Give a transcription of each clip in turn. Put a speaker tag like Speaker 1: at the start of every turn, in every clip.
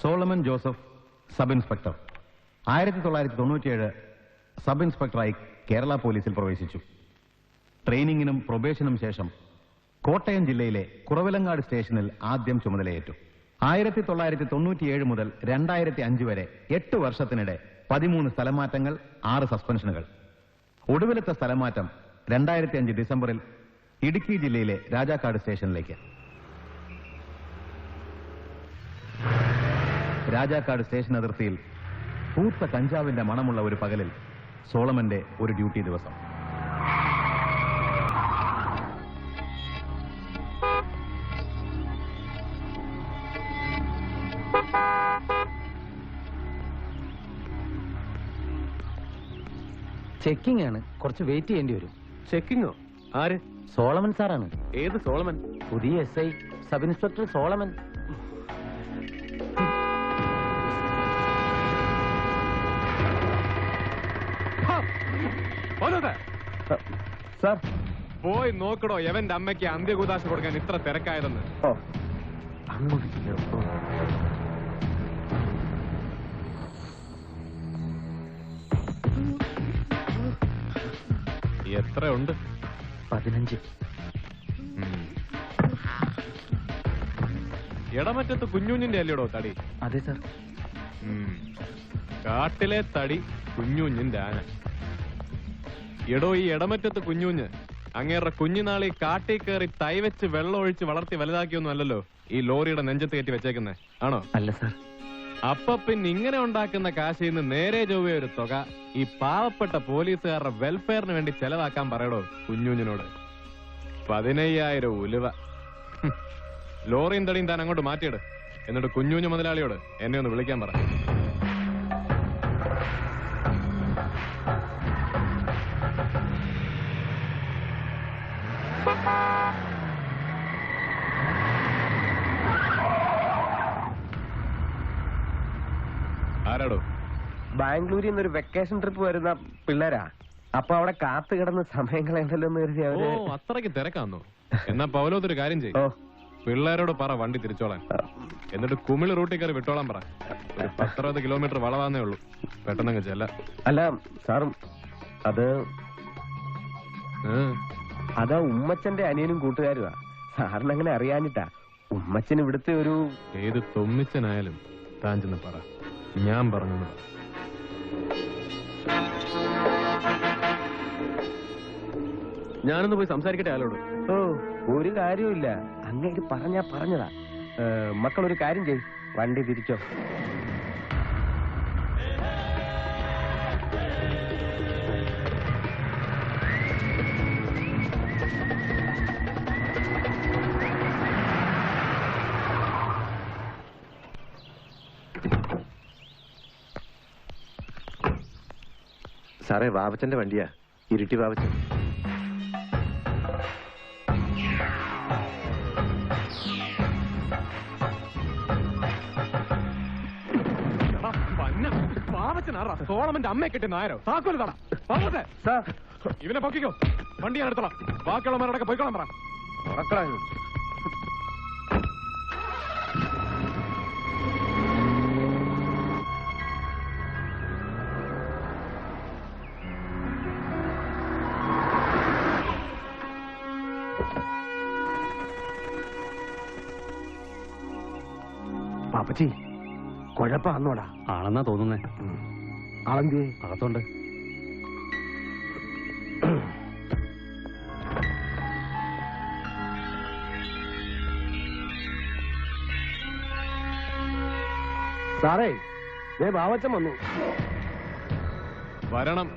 Speaker 1: Solomon Joseph sub inspector. ആയിരത്തി തൊള്ളായിരത്തി തൊണ്ണൂറ്റിയേഴ് സബ് ഇൻസ്പെക്ടറായി കേരള പോലീസിൽ പ്രവേശിച്ചു. ട്രെയിനിങ്ങിനും പ്രൊബേഷനും ശേഷം കോട്ടയം ജില്ലയിലെ കുറവിലങ്ങാട് സ്റ്റേഷനിൽ ആദ്യം ചുമതലയേറ്റു. ആയിരത്തി തൊള്ളായിരത്തി തൊണ്ണൂറ്റിയേഴ് മുതൽ രണ്ടായിരത്തി അഞ്ച് വരെ എട്ട് വർഷത്തിനിടെ പതിമൂന്ന് സ്ഥലമാറ്റങ്ങൾ ആറ് സസ്പെൻഷനുകൾ. ഒടുവിലത്തെ സ്ഥലമാറ്റം രണ്ടായിരത്തി അഞ്ച് ഡിസംബറിൽ ഇടുക്കി ജില്ലയിലെ രാജാക്കാട് സ്റ്റേഷനിലേക്ക്. രാജാക്കാട് സ്റ്റേഷൻ അതിർത്തിയിൽ പൂത്ത കഞ്ചാവിന്റെ മണമുള്ള ഒരു പകലിൽ സോളമന്റെ ഒരു ഡ്യൂട്ടി ദിവസം.
Speaker 2: ചെക്കിംഗ് ആണ്. കുറച്ച് വെയിറ്റ് ചെയ്യേണ്ടി വരും.
Speaker 3: ചെക്കിംഗോ ആര്?
Speaker 2: സോളമൻ സാറാണ്.
Speaker 3: ഏത് സോളമൻ?
Speaker 2: പുതിയ S I sub inspector Solomon.
Speaker 4: Sir?
Speaker 3: പോയി നോക്കടോ. എവന്റെ അമ്മയ്ക്ക് അന്ത്യകൂതാശ കൊടുക്കാൻ ഇത്ര തിരക്കായതെന്ന്.
Speaker 4: ഓ. അങ്ങോട്ട് ചെല്ലു.
Speaker 3: എത്ര ഉണ്ട്
Speaker 2: പതിനഞ്ച്.
Speaker 3: ഇടമറ്റത്ത് കുഞ്ഞുഞ്ഞിന്റെ അല്ലയോടോ തടി?
Speaker 2: അതെ സാർ.
Speaker 3: കാട്ടിലെ തടി കുഞ്ഞുഞ്ഞിന്റെ ആന. എടോ ഈ ഇടമറ്റത്ത് കുഞ്ഞുഞ്ഞ്. അങ്ങേറെ കുഞ്ഞുനാളി കാട്ടിൽ കയറി തൈ വെച്ച് വെള്ളം ഒഴിച്ച് വളർത്തി വലുതാക്കിയൊന്നും അല്ലല്ലോ ഈ ലോറിയുടെ നെഞ്ചത്ത് കയറ്റി വെച്ചേക്കുന്നേ. ആണോ?
Speaker 2: അല്ല സാർ.
Speaker 3: അപ്പൊ പിന്നെ ഇങ്ങനെ ഉണ്ടാക്കുന്ന കാശിൽ നിന്ന് നേരെ ചൊവ്വേ ഒരു തുക ഈ പാവപ്പെട്ട പോലീസുകാരുടെ വെൽഫെയറിന് വേണ്ടി ചെലവാക്കാൻ പറയടോ കുഞ്ഞുഞ്ഞിനോട്. പതിനയ്യായിരം ഉലുവ. ലോറിയും തടിയും താൻ അങ്ങോട്ട് മാറ്റിയിട്. എന്നിട്ട് കുഞ്ഞുഞ്ഞു മുതലാളിയോട് എന്നെ ഒന്ന് വിളിക്കാൻ പറ.
Speaker 4: ബാംഗ്ലൂരിൽ നിന്ന് ഒരു വെക്കേഷൻ ട്രിപ്പ് വരുന്ന പിള്ളേരാ. അപ്പൊ അവിടെ കാത്തു കിടന്ന സമയം കളയണ്ടല്ലോ എന്ന് കരുതി
Speaker 3: ഓ
Speaker 4: അവർ
Speaker 3: അത്രയ്ക്ക് തിരക്കാന്നോ? എന്നാ പൗലോത്തൊരു കാര്യം
Speaker 4: ഓ.
Speaker 3: ചെയ്യും പിള്ളേരോട് പറ വണ്ടി തിരിച്ചോളാൻ. എന്നിട്ട് കുമിൾ റൂട്ടിൽ കയറി വിട്ടോളാൻ പറ. ഒരു പത്തറുപത് കിലോമീറ്റർ വളവാന്നേ ഉള്ളൂ. പെട്ടെന്നങ്ങ് ചെല്ല.
Speaker 4: അല്ല സാറും അത് അതാ ഉമ്മച്ചന്റെ അനിയനും കൂട്ടുകാരുവാ. സാറിന് അങ്ങനെ അറിയാനിട്ടാ ഉമ്മച്ചൻ ഇവിടുത്തെ ഒരു
Speaker 3: ഏത് തൊമ്മിച്ചനായാലും താൻ ചെന്ന് പറ. ഞാൻ പറഞ്ഞു പറ. ഞാനൊന്ന് പോയി സംസാരിക്കട്ടെ ആളോട്
Speaker 4: ഓ ഒരു കാര്യമില്ല അങ്ങേര് പറഞ്ഞാ പറഞ്ഞതാ. മക്കളൊരു കാര്യം ചെയ് വണ്ടി തിരിച്ചോ.
Speaker 5: സാറേ വാവച്ചന്റെ വണ്ടിയാ. ഇരുട്ടി
Speaker 3: പന്ന, പാവച്ചനാറാ, സോളമന്റെ അമ്മയെ കിട്ടിയ നായരോ. താക്കോൽ തടാ പാവത്തെ
Speaker 4: സാർ.
Speaker 3: ഇവനെ പൊക്കിക്കോ. വണ്ടി ഞാൻ എടുത്തോളാം. ബാക്കിയുള്ളവരോടൊക്കെ പോയിക്കോളാം പറ.
Speaker 4: മക്കളെ കൊഴപ്പാന്നോടാ.
Speaker 2: ആണെന്നാ തോന്നുന്നേ.
Speaker 4: ആളെന്തിയേ?
Speaker 2: അകത്തോണ്ട്.
Speaker 4: സാറേ ദേ ബാവച്ചൻ വന്നു.
Speaker 3: വരണം.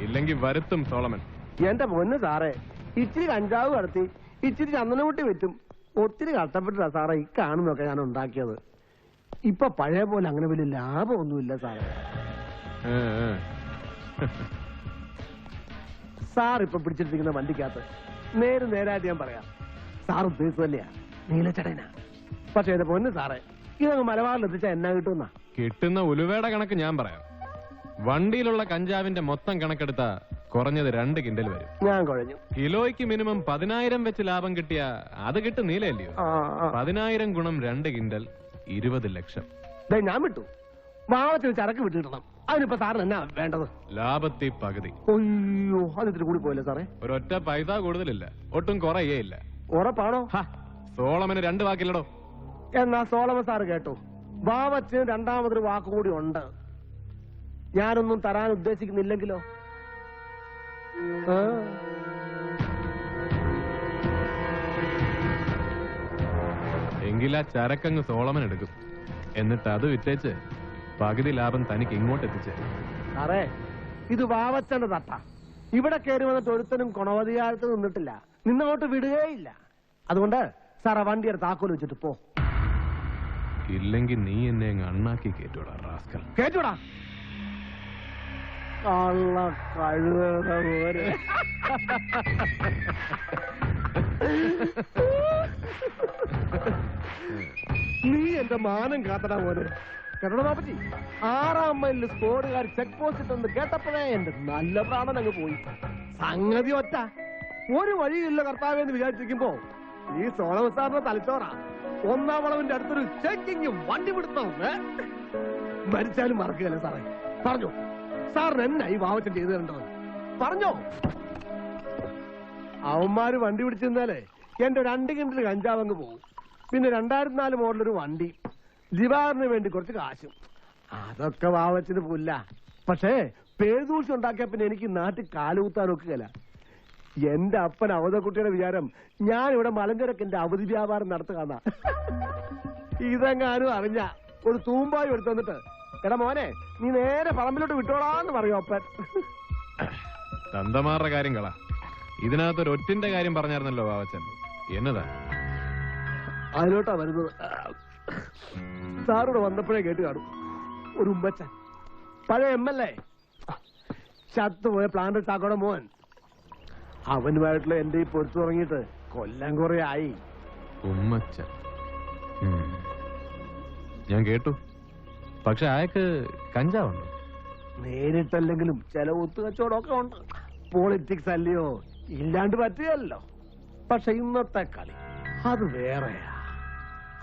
Speaker 3: ഇല്ലെങ്കിൽ വരുത്തും സോളമൻ.
Speaker 4: എന്റെ പൊന്ന് സാറേ ഇച്ചിരി കഞ്ചാവ് കടത്തി ഇച്ചിരി ചന്ദനകുട്ടി വെച്ചും ഒത്തിരി കഷ്ടപ്പെട്ടിട്ടാ സാറേ ഈ കാണുന്നൊക്കെ ഞാൻ ഉണ്ടാക്കിയത്. ഇപ്പൊ പഴയ പോലെ അങ്ങനെ വലിയ ലാഭമൊന്നുമില്ല സാറേ. സാർ ഇപ്പൊ പിടിച്ചിട്ടിരിക്കുന്ന വണ്ടിക്കകത്ത് നേര് നേരായിട്ട് ഞാൻ പറയാം. സാർ ഉദ്ദേശിച്ചു തന്നെയാ. നീലച്ചടനാ പക്ഷെ എന്റെ പൊന്ന് സാറേ ഇതങ്ങ് മലബാറിൽ എത്തിച്ചാ എന്നാ കിട്ടുന്ന
Speaker 3: കിട്ടുന്ന ഉലുവയുടെ കണക്ക് ഞാൻ പറയാം. വണ്ടിയിലുള്ള കഞ്ചാവിന്റെ മൊത്തം കണക്കെടുത്ത കുറഞ്ഞത് രണ്ട് കിൻഡൽ വരും.
Speaker 4: ഞാൻ കുഴഞ്ഞു.
Speaker 3: കിലോയ്ക്ക് മിനിമം പതിനായിരം വെച്ച് ലാഭം കിട്ടിയ അത് കിട്ടും നീലയല്ലയോ?
Speaker 4: ആ, ആ.
Speaker 3: പതിനായിരം ഗുണം രണ്ട് കിൻഡൽ. ഇരുപത് ലക്ഷം.
Speaker 4: ദേ ഞാൻ വിട്ടു. മാവത്തിന് ചരക്ക് വിട്ടിടണം. അതിനിപ്പോ സാറിന് എന്നാ വേണ്ടത്?
Speaker 3: ലാഭത്തി പകുതി.
Speaker 4: അയ്യോ അതിന് കൂടി പോയില്ല സാറേ?
Speaker 3: ഒരൊറ്റ പൈസ കൂടുതലില്ല. ഒട്ടും കുറയേയില്ല
Speaker 4: ഉറപ്പാണോ?
Speaker 3: ഹ, സോളമന് രണ്ട് വാക്കില്ലടോ.
Speaker 4: എന്നാ സോളമൻ സാറ് കേട്ടോ. വാവത്തിന് രണ്ടാമതൊരു വാക്ക് കൂടി ഉണ്ട്. ഞാനൊന്നും തരാൻ ഉദ്ദേശിക്കുന്നില്ലെങ്കിലോ? ആ.
Speaker 3: എങ്കിൽ ആ ചരക്കങ്ങ് സോളമൻ എടുക്കും. എന്നിട്ട് അത് വിറ്റേച്ച് പകുതി ലാഭം തനിക്ക് ഇങ്ങോട്ട് എത്തിച്ച്.
Speaker 4: സാറേ ഇത് വാവച്ചന്റെ തട്ട ഇവിടെ കയറി വന്നിട്ട് ഒരുത്തനും ഗുണവധികാലത്ത് നിന്നിട്ടില്ല. നിന്നങ്ങോട്ട് വിടുകയില്ല. അതുകൊണ്ട് സാറേ വണ്ടിയുടെ താക്കോൽ വെച്ചിട്ട് പോ.
Speaker 3: ഇല്ലെങ്കിൽ നീ എന്നെ അങ്ങ് അണ്ണാക്കി കേട്ടോടാ റാസ്കൽ.
Speaker 4: ha, കള്ള ha, പോലെ നീ എന്റെ മാനം കാത്തടാ പോലെ കേട്ടോ ബാപ്പജി ആറാം മൈലിൽ സ്കോഡുകാർ ചെക്ക് പോസ്റ്റ് ഇട്ടെന്ന് കേട്ടപ്പോഴേ എന്റെ നല്ല പ്രാണൻ അങ്ങ് പോയി. സംഗതി ഒറ്റ. ഒരു വഴിയില്ല കർത്താവെന്ന് വിചാരിച്ചിരിക്കുമ്പോ ഈ സോളമൻ സാറിന്റെ തലച്ചോറാ ഒന്നാം വളവിന്റെ അടുത്തൊരു ചെക്കിങ് വണ്ടി പിടുത്തം? മരിച്ചാലും മറക്കുകയല്ലേ സാറേ. പറഞ്ഞോ. സാറിന് എന്നെ ഈ വാവച്ചൻ ചെയ്തു തരേണ്ടത്? പറഞ്ഞോ. അവന്മാര് വണ്ടി പിടിച്ചിരുന്നാലേ എന്റെ രണ്ട് കിണ്ടിൽ കഞ്ചാവങ്ങ് പോകും പിന്നെ രണ്ടായിരത്തി നാല് ഒരു വണ്ടി. ദിവാറിന് വേണ്ടി കുറച്ച് കാശും. അതൊക്കെ വാവച്ചത് പുല്ല. പക്ഷേ പേരുദൂഷ്യം ഉണ്ടാക്കിയ പിന്നെ എനിക്ക് നാട്ടിൽ കാലുകുത്താൻ ഒക്കുകയില്ല. എന്റെ അപ്പൻ അവധക്കുട്ടിയുടെ വിചാരം ഞാൻ ഇവിടെ മലഞ്ചരക്കിന്റെ അവധി വ്യാപാരം നടത്തുകയെന്നാ. ഇതെങ്ങാനും അറിഞ്ഞ ഒരു തൂമ്പായി എടുത്തു വന്നിട്ട് എടാ മോനെ നീ നേരെ പറമ്പിലോട്ട് വിട്ടോളാന്ന് പറയോ അപ്പൻ.
Speaker 3: തന്തമാരുടെ കാര്യം കളാ ഇതിനകത്ത് ഒരു ഒറ്റിന്റെ കാര്യം പറഞ്ഞായിരുന്നല്ലോ വാവച്ചൻ. എന്നതാ?
Speaker 4: അതിലോട്ടാ വരുന്നത്. സാറോട് വന്നപ്പോഴേ കേട്ട് കാണും. ഒരു ഉമ്മച്ചൻ. പഴയ എം എൽ എ ചത്തുപോയ പ്ലാന്റ് ചാക്കോടെ മോൻ. അവനുമായിട്ടുള്ള എന്റെ ഈ പൊരുത്തു തുടങ്ങിയിട്ട് കൊല്ലം കുറെ ആയി.
Speaker 3: ഉമ്മച്ച ഞാൻ കേട്ടു. പക്ഷെ അയാൾക്ക് കഞ്ചാവുണ്ട്?
Speaker 4: നേരിട്ടല്ലെങ്കിലും ചില ഒത്തുകച്ചവടമൊക്കെ ഉണ്ട്. പോളിറ്റിക്സ് അല്ലയോ ഇല്ലാണ്ട് പറ്റുകയല്ലോ. പക്ഷെ ഇന്നത്തെ കളി അത് വേറെയാ.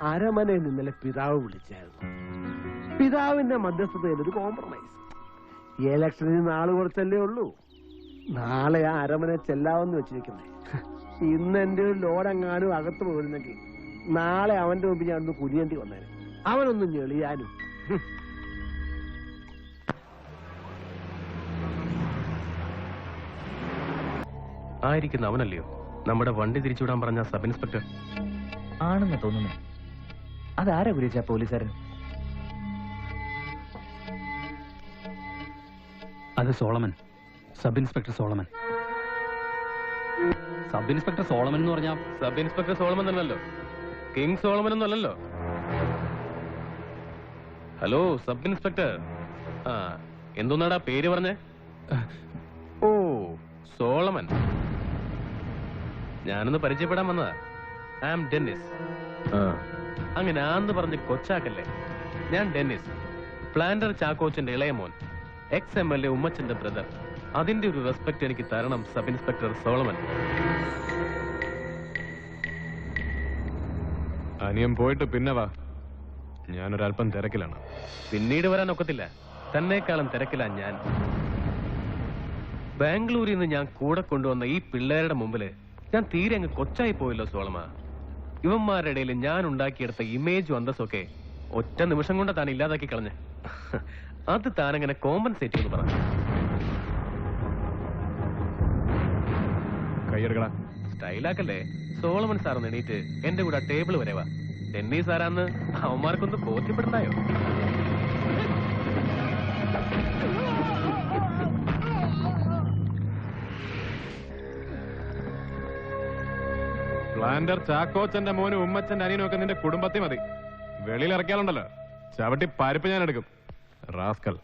Speaker 4: അരമനയിൽ ഇന്നലെ പിതാവ് വിളിച്ചായിരുന്നു. പിതാവിന്റെ മധ്യസ്ഥതയിൽ ഒരു കോംപ്രമൈസ് ഇലക്ഷനിൽ നാൾ കുറച്ചല്ലേ ഉള്ളൂ? നാളെ ആ അരമന ചെല്ലാവെന്ന് വെച്ചിരിക്കുന്നേ. ഇന്ന് എന്റെ ഒരു ലോഡെങ്ങാനും അകത്ത് പോയിരുന്നെങ്കിൽ നാളെ അവന്റെ മുമ്പിൽ ഞാൻ ഒന്ന് കുനിയേണ്ടി വന്നേനെ. അവനൊന്നും ഞെളിയാനും.
Speaker 5: ആയിരിക്കുന്ന അവനല്ലയോ? നമ്മുടെ വണ്ടി തിരിച്ചുവിടാൻ പറഞ്ഞ സബ് ഇൻസ്പെക്ടർ.
Speaker 2: ആണെന്ന് തോന്നുന്നു. അതാരാ ഗുരുച്ച പോലീസുകാരൻ?
Speaker 6: അത് Solomon. Sub inspector Solomon. Sub inspector Solomon എന്ന് പറഞ്ഞാൽ
Speaker 3: സബ് ഇൻസ്പെക്ടർ സോളമൻ അല്ലല്ലോ കിങ് സോളമൻ ഒന്നല്ലല്ലോ ഹലോ സബ് ഇൻസ്പെക്ടർ. ആ എന്തോന്നാടാ പേര് പറഞ്ഞേ? ഓ സോളമൻ. ഞാനൊന്ന് പരിചയപ്പെടാൻ വന്നതാ. I am Dennis. ആ. അങ്ങനെ ആന്ന് പറഞ്ഞ് കൊച്ചാക്കല്ലേ? ഞാൻ ഡെന്നിസ് പ്ലാന്റർ ചാക്കോച്ചന്റെ ഇളയമോൻ എക്സ് എം എൽ എ ഉമ്മച്ചന്റെ ബ്രദർ. അതിന്റെ ഒരു റെസ്പെക്ട് എനിക്ക് തരണം സബ് ഇൻസ്പെക്ടർ സോളമൻ. അനിയം പോയിട്ട് പിന്നെ വാ. ഞാനൊരല്പം തിരക്കിലാണ്. പിന്നീട് വരാൻ ഒക്കത്തില്ല തന്നെക്കാളും തിരക്കിലാ ഞാൻ. ബാംഗ്ലൂരിൽ നിന്ന് ഞാൻ കൂടെ കൊണ്ടുവന്ന ഈ പിള്ളേരുടെ മുമ്പിൽ ഞാൻ തീരെ അങ്ങ് കൊച്ചായി പോയല്ലോ സോളമ. ഇവന്മാരുടെ ഇടയിൽ ഞാൻ ഉണ്ടാക്കിയെടുത്ത ഇമേജും അന്തസ്സൊക്കെ ഒറ്റ നിമിഷം കൊണ്ട് താൻ ഇല്ലാതാക്കി കളഞ്ഞ്. അത് താനങ്ങനെ കോമ്പൻസേറ്റ് ചെയ്ത് പറഞ്ഞു സ്റ്റൈലാക്കല്ലേ. സോളമൻ സാർ എണീറ്റ് എന്റെ കൂടെ ടേബിൾ വരെ വാ ടെന്നീസ് ആരാന്ന് അവന്മാർക്കൊന്ന് ബോധ്യപ്പെടുത്തായോ? പ്ലാന്റർ ചാക്കോച്ചന്റെ മോനും ഉമ്മച്ചന്റെ അനിയനും ഒക്കെ നിന്റെ കുടുംബത്തെ മതി. വെളിയിൽ ഇറക്കിയാലുണ്ടല്ലോ. ചവിട്ടി പരിപ്പ് ഞാൻ എടുക്കും. റാസ്കൽ.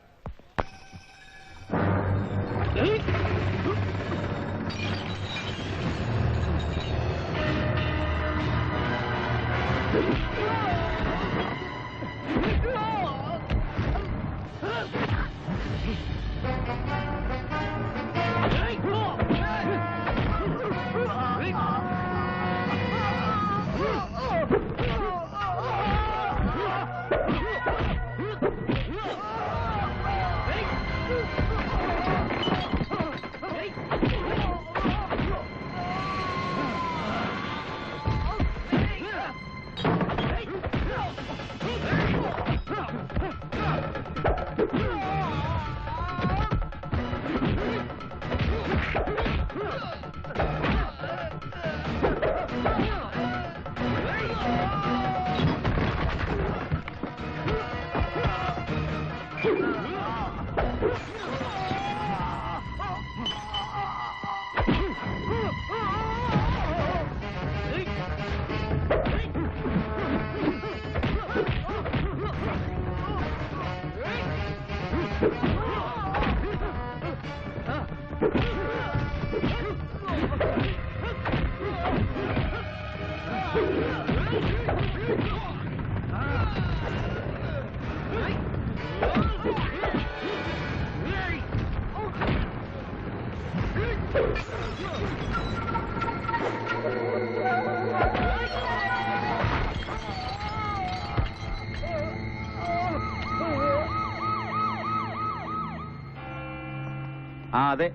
Speaker 7: ആ അതെ.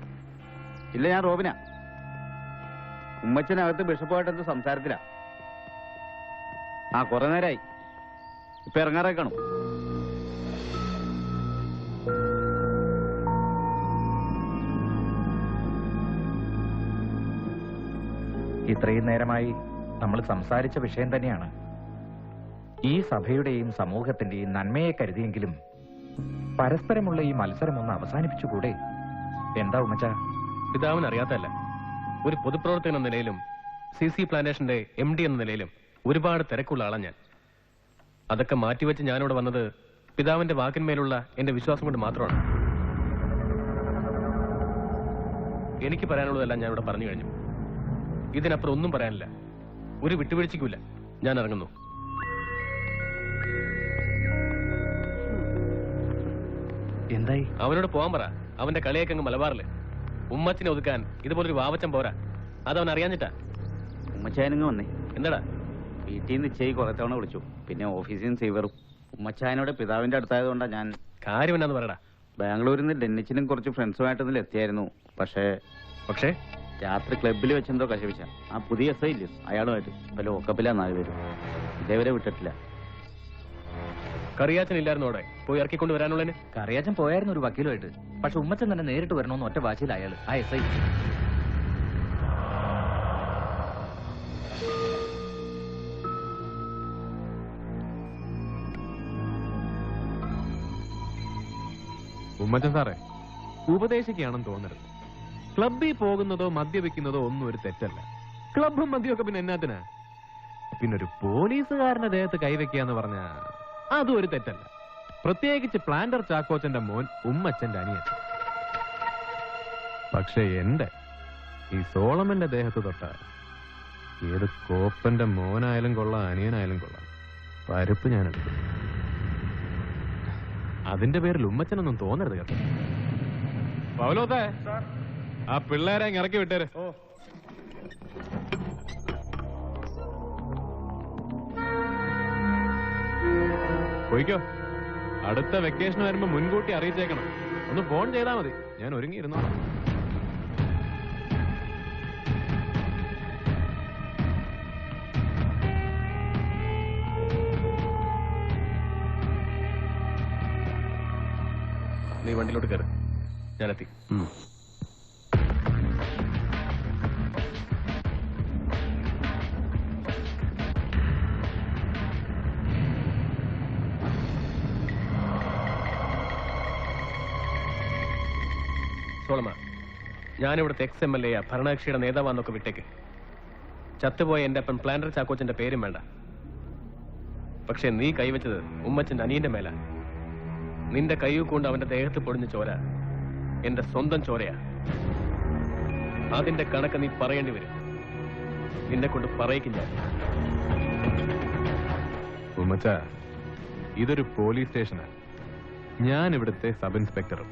Speaker 7: ഇല്ല ഞാൻ റോബിനാ. ഉമ്മച്ചനകത്ത് ബിഷപ്പുമായിട്ട് എന്ത് സംസാരത്തിലാ? ആ കുറെ നേരമായി ഇപ്പൊ ഇറങ്ങാറായി
Speaker 2: ഇത്രയും നേരമായി നമ്മൾ സംസാരിച്ച വിഷയം തന്നെയാണ്. ഈ സഭയുടെയും സമൂഹത്തിന്റെയും നന്മയെ കരുതിയെങ്കിലും പരസ്പരമുള്ള ഈ മത്സരം ഒന്ന് അവസാനിപ്പിച്ചുകൂടെ? എന്താ ഉമ്മച്ച?
Speaker 5: പിതാവിന് അറിയാത്തല്ല ഒരു പൊതുപ്രവർത്തകൻ എന്ന നിലയിലും സി സി പ്ലാന്റേഷന്റെ എം ഡി എന്ന നിലയിലും ഒരുപാട് തിരക്കുള്ള ആളാണ് ഞാൻ. അതൊക്കെ മാറ്റിവെച്ച് ഞാനിവിടെ വന്നത് പിതാവിന്റെ വാക്കിന്മേലുള്ള എന്റെ വിശ്വാസം കൊണ്ട് മാത്രമാണ്. എനിക്ക് പറയാനുള്ളതെല്ലാം ഞാൻ പറഞ്ഞു കഴിഞ്ഞു. ഇതിനപ്പുറം ഒന്നും പറയാനില്ല. ഒരു വിട്ടുവീഴ്ചയ്ക്കുമില്ല. ഞാൻ ഇറങ്ങുന്നു.
Speaker 6: എന്തായി?
Speaker 5: അവനോട് പോവാൻ പറ. അവന്റെ കളിയൊക്കെ അങ്ങ് മലബാറിൽ. ഉമ്മച്ചിനെ ഒതുക്കാൻ ഇതുപോലൊരു വാവച്ചൻ പോരാ. അത് അവൻ അറിയാഞ്ഞിട്ടാ.
Speaker 7: ഉമ്മച്ചായനങ്ങ് വന്നേ.
Speaker 5: എന്താടാ?
Speaker 7: വീട്ടിൽ നിന്ന് ചെയ് കുറെ തവണ വിളിച്ചു. പിന്നെ ഓഫീസിൽ നിന്ന് സീവറും. ഉമ്മച്ചായനോട് പിതാവിന്റെ അടുത്തായതുകൊണ്ടാ ഞാൻ
Speaker 5: കാര്യം എന്നാന്ന് പറയടാ
Speaker 7: ബാംഗ്ലൂരിൽ നിന്ന് ഡെന്നിച്ചിനും കുറച്ച് ഫ്രണ്ട്സുമായിട്ട് ഇതിൽ എത്തിയായിരുന്നു. പക്ഷേ
Speaker 5: പക്ഷേ
Speaker 7: രാത്രി ക്ലബിൽ വെച്ചെന്തോ കശപിച്ച. ആ പുതിയ എസ് ഐ ഇല്ലേ? അയാളുമായിട്ട്. വല്ല ഒക്കപ്പില്ല നാല് പേരും. ഇതേവരെ വിട്ടിട്ടില്ല.
Speaker 5: കറിയാച്ചൻ ഇല്ലായിരുന്നു അവിടെ. പോയി ഇറക്കിക്കൊണ്ട് വരാനുള്ളതിന്?
Speaker 2: കറിയാച്ചൻ പോയായിരുന്നു ഒരു വക്കീലുമായിട്ട്. പക്ഷെ ഉമ്മച്ചൻ തന്നെ നേരിട്ട് വരണമെന്ന് ഒറ്റ വാശിയിൽ അയാൾ ആ എസ് ഐ
Speaker 3: ഉമ്മച്ചൻ സാറേ ഉപദേശിക്കുകയാണെന്ന് തോന്നരുത്. ക്ലബിൽ പോകുന്നതോ മദ്യപിക്കുന്നതോ ഒന്നും ഒരു തെറ്റല്ല. ക്ലബും മദ്യമൊക്കെ പിന്നെ എന്നാത്തിനാ? പിന്നെ ഒരു പോലീസുകാരന്റെ ദേഹത്ത് കൈവയ്ക്കുക എന്ന് പറഞ്ഞ അതും ഒരു തെറ്റല്ല. പ്രത്യേകിച്ച് പ്ലാന്റർ ചാക്കോച്ചന്റെ മോൻ ഉമ്മച്ചന്റെ അനിയൻ. പക്ഷെ എന്റെ ഈ സോളമന്റെ ദേഹത്ത് തൊട്ട ഏത് കോപ്പന്റെ മോനായാലും കൊള്ളാം അനിയനായാലും കൊള്ളാം. പരുപ്പ് ഞാൻ എടുക്കും. അതിന്റെ പേരിൽ ഉമ്മച്ചനൊന്നും തോന്നരുത് കേട്ടോ. പൗലോത്തെ ആ പിള്ളേരെ ഇറക്കി വിട്ടേര്. പോയിക്കോ. അടുത്ത വെക്കേഷൻ വരുമ്പോ മുൻകൂട്ടി അറിയിച്ചേക്കണം. ഒന്ന് ഫോൺ ചെയ്താൽ മതി. ഞാൻ ഒരുങ്ങിയിരുന്നു
Speaker 5: നീ വണ്ടിയിലോട്ട് കയറി ഞാനെത്തി ഞാനിവിടുത്തെ എക്സ് എം എൽ എ ഭരണകക്ഷിയുടെ നേതാവാന്നൊക്കെ വിട്ടേക്ക്. ചത്തുപോയ എന്റെ അപ്പൻ പ്ലാന്റർ ചാക്കോച്ചിന്റെ പേരും വേണ്ട. പക്ഷെ നീ കൈവച്ചത് ഉമ്മച്ചന്റെ അനിയന്റെ മേല. നിന്റെ കൈ കൊണ്ട് അവന്റെ ദേഹത്ത് പൊടിഞ്ഞ ചോര എന്റെ സ്വന്തം ചോരയാ. അതിന്റെ കണക്ക് നീ പറയേണ്ടി വരും. നിന്നെ കൊണ്ട് പറയിക്കും ഞാൻ
Speaker 3: ഉമ്മച്ച ഇതൊരു പോലീസ് സ്റ്റേഷനാണ് ഞാൻ ഇവിടുത്തെ സബ് ഇൻസ്പെക്ടറും.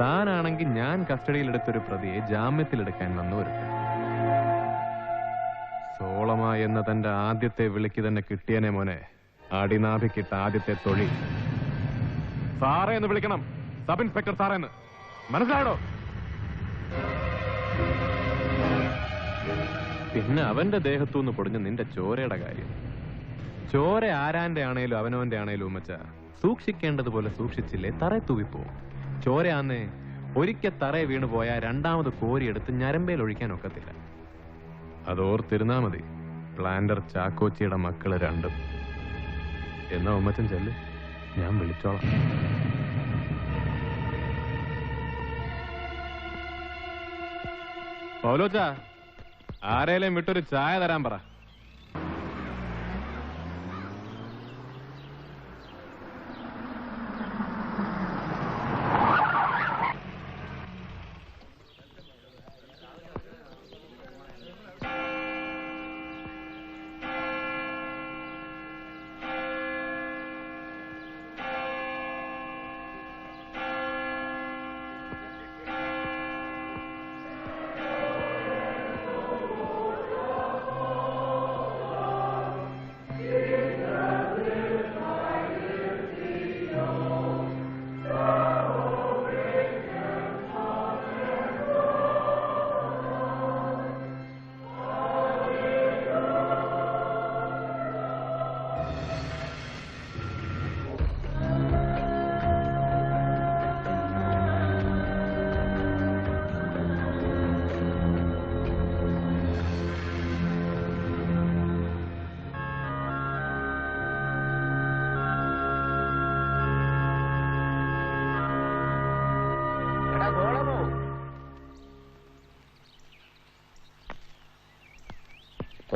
Speaker 3: താനാണെങ്കിൽ ഞാൻ കസ്റ്റഡിയിലെടുത്തൊരു പ്രതിയെ ജാമ്യത്തിലെടുക്കാൻ വന്നു ഒരുത്തൻ. സോളമ എന്ന തന്റെ ആദ്യത്തെ വിളിക്ക് തന്നെ കിട്ടിയനെ മോനെ. അടിനാഭിക്കിട്ട ആദ്യത്തെ തൊഴിൽ. സാറേ എന്ന് വിളിക്കണം. സബ് ഇൻസ്പെക്ടർ സാറേ എന്ന്. മനസ്സിലായോ? പിന്നെ അവന്റെ ദേഹത്തുനിന്ന് പൊടിഞ്ഞ നിന്റെ ചോരയുടെ കാര്യം. ചോര ആരാന്റെ ആണേലും അവനവന്റെ ആണേലും ഉമ്മച്ച സൂക്ഷിക്കേണ്ടതുപോലെ സൂക്ഷിച്ചില്ലേ തറ തൂവിപ്പോവും ചോരയാന്നേ. ഒരിക്കൽ തറയെ വീണു പോയാൽ രണ്ടാമത് കോരിയെടുത്ത് ഞരമ്പയിൽ ഒഴിക്കാൻ ഒക്കത്തില്ല. അതോർത്തിരുന്നാ മതി. പ്ലാന്റർ ചാക്കോച്ചിയുടെ മക്കൾ രണ്ടും. എന്നാ ഉമ്മച്ചൻ ചെല്ല്. ഞാൻ വിളിച്ചോളാം. പൗലോച്ചാ ആരേലും വിട്ടൊരു ചായ തരാൻ പറ.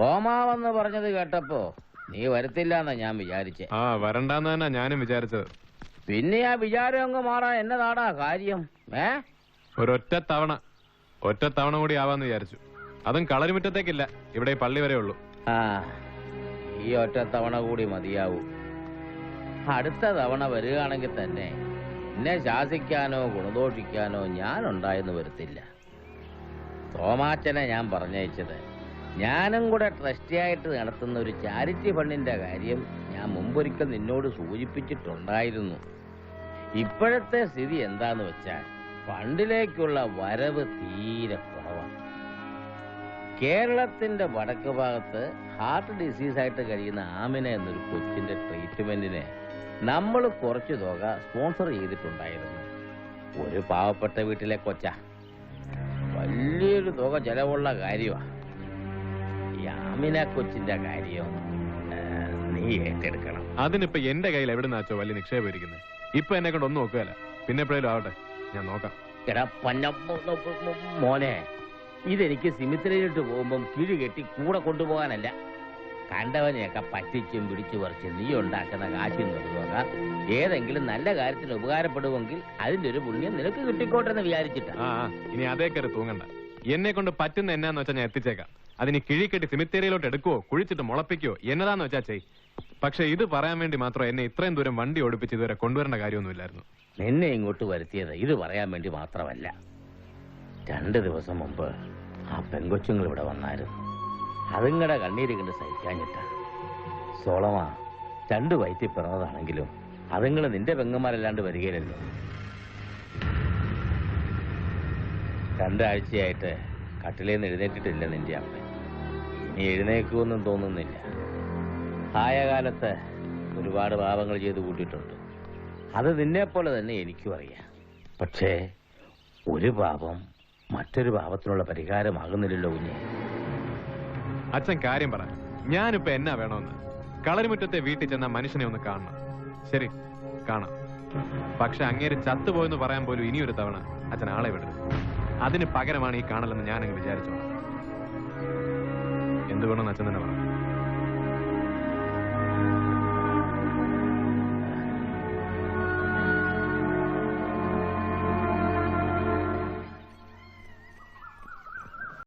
Speaker 8: തോമാവെന്ന് പറഞ്ഞത് കേട്ടപ്പോ നീ വരത്തില്ല എന്നാ ഞാൻ വിചാരിച്ചേ.
Speaker 3: ആ വരണ്ടെന്ന് തന്നെ ഞാനും വിചാരിച്ചത്.
Speaker 8: പിന്നെ ആ വിചാരം അങ്ങ് മാറാൻ എന്നതാടാ കാര്യം ഏ?
Speaker 3: ഒരൊറ്റ തവണ ഒറ്റ തവണ കൂടി ആവാന്ന് വിചാരിച്ചു. അതും കളരിമുറ്റത്തേക്കില്ല ഇവിടെ ഈ പള്ളി വരെ ഉള്ളൂ.
Speaker 8: ആ ഈ ഒറ്റ തവണ കൂടി മതിയാവൂ. അടുത്ത തവണ വരികയാണെങ്കിൽ തന്നെ എന്നെ ശാസിക്കാനോ ഗുണദോഷിക്കാനോ ഞാൻ ഉണ്ടായെന്ന് വരത്തില്ല. തോമാച്ചനെ ഞാൻ പറഞ്ഞയച്ചത് ഞാനും കൂടെ ട്രസ്റ്റിയായിട്ട് നടത്തുന്ന ഒരു ചാരിറ്റി ഫണ്ടിന്റെ കാര്യം ഞാൻ മുമ്പൊരിക്കൽ നിന്നോട് സൂചിപ്പിച്ചിട്ടുണ്ടായിരുന്നു. ഇപ്പോഴത്തെ സ്ഥിതി എന്താന്ന് വെച്ചാൽ ഫണ്ടിലേക്കുള്ള വരവ് തീരെ കുറവാണ് കേരളത്തിന്റെ വടക്ക് ഭാഗത്ത് ഹാർട്ട് ഡിസീസ് ആയിട്ട് കഴിയുന്ന ആമിന എന്നൊരു കൊച്ചിന്റെ ട്രീറ്റ്മെന്റിന് നമ്മൾ കുറച്ച് തുക സ്പോൺസർ ചെയ്തിട്ടുണ്ടായിരുന്നു. ഒരു പാവപ്പെട്ട വീട്ടിലെ കൊച്ച. വലിയൊരു തുക ചെലവുള്ള കാര്യമാണ് ഈ ആമിന കൊച്ചിന്റെ കാര്യം നീ ഏറ്റെടുക്കണം.
Speaker 3: അതിനിപ്പോ എന്റെ കയ്യിൽ എവിടെ നിന്നാച്ചോ വലിയ നിക്ഷേപം ഇരിക്കുന്നത് ഇപ്പൊ എന്നെ കൊണ്ട് ഒന്നും നോക്കുകയല്ല. പിന്നെ എപ്പോഴേലും ആവട്ടെ. ഞാൻ നോക്കാം.
Speaker 8: എടാ പന്ന മോനെ ഇതെനിക്ക് സിമിത്രയിലിട്ട് പോകുമ്പം കിഴി കെട്ടി കൂടെ കൊണ്ടുപോകാനല്ല. കണ്ടവനെയൊക്കെ പറ്റിച്ചും പിടിച്ചു പറിച്ച് നീ ഉണ്ടാക്കുന്ന കാശിൽ നോക്കാം ഏതെങ്കിലും നല്ല കാര്യത്തിന് ഉപകാരപ്പെടുമെങ്കിൽ അതിന്റെ ഒരു പുണ്യം നിനക്ക് കിട്ടിക്കോട്ടെ എന്ന് വിചാരിച്ചിട്ടാ
Speaker 3: ഇനി അതേ കയറി തൂങ്ങണ്ട. എന്നെ കൊണ്ട് പറ്റുന്ന എന്നാന്ന് വെച്ചാൽ ഞാൻ എത്തിച്ചേക്കാം. അതിന് കിഴിക്കെട്ടി സിമിത്തേരിയിലോട്ട് എടുക്കുവോ? കുഴിച്ചിട്ട് മുളപ്പിക്കോ എന്നതാന്ന് വെച്ചാ ചെയ്. പക്ഷെ ഇത് പറയാൻ വേണ്ടി മാത്രം എന്നെ ഇത്രയും ദൂരം വണ്ടി ഓടിപ്പിച്ച് ഇതുവരെ കൊണ്ടുവരേണ്ട കാര്യമൊന്നുമില്ലായിരുന്നു.
Speaker 8: എന്നെ ഇങ്ങോട്ട് വരുത്തിയത് ഇത് പറയാൻ വേണ്ടി മാത്രമല്ല. രണ്ട് ദിവസം മുമ്പ് ആ പെങ്കൊച്ചുങ്ങൾ ഇവിടെ വന്നായിരുന്നു. അതുങ്ങടെ കണ്ണീര് കണ്ട് സഹിക്കാഞ്ഞിട്ടാ. സോളമ രണ്ട് വയറ്റിൽ പിറന്നതാണെങ്കിലും അതുങ്ങൾ നിന്റെ പെങ്ങന്മാരല്ലാണ്ട് വരികയില്ലല്ലോ. രണ്ടാഴ്ചയായിട്ട് കട്ടിലേന്ന് എഴുന്നേറ്റിട്ടില്ല നിന്റെ അമ്മ ഇനി എഴുന്നേക്കുമെന്നും തോന്നുന്നില്ല. ആയകാലത്ത് ഒരുപാട് പാപങ്ങൾ ചെയ്ത് കൂട്ടിയിട്ടുണ്ട്. അത് നിന്നെപ്പോലെ തന്നെ എനിക്കും അറിയാം. പക്ഷേ ഒരു പാപം മറ്റൊരു പാപത്തിനുള്ള പരിഹാരമാകുന്നില്ലല്ലോ കുഞ്ഞെ.
Speaker 3: അച്ഛൻ കാര്യം പറ. ഞാനിപ്പോ എന്നാ വേണമെന്ന്? കളരിമുറ്റത്തെ വീട്ടിൽ ചെന്ന മനുഷ്യനെ ഒന്ന് കാണണം. ശരി കാണാം. പക്ഷെ അങ്ങേര് ചത്തുപോയെന്ന് പറയാൻ പോലും ഇനിയൊരു തവണ അച്ഛൻ ആളെ വിടരുത്. അതിന് പകരമാണ് ഈ കാണലെന്ന് ഞാനങ്ങ് വിചാരിച്ചോളാം. എന്തുകൊണ്ടെന്ന് അച്ഛൻ തന്നെ പറഞ്ഞു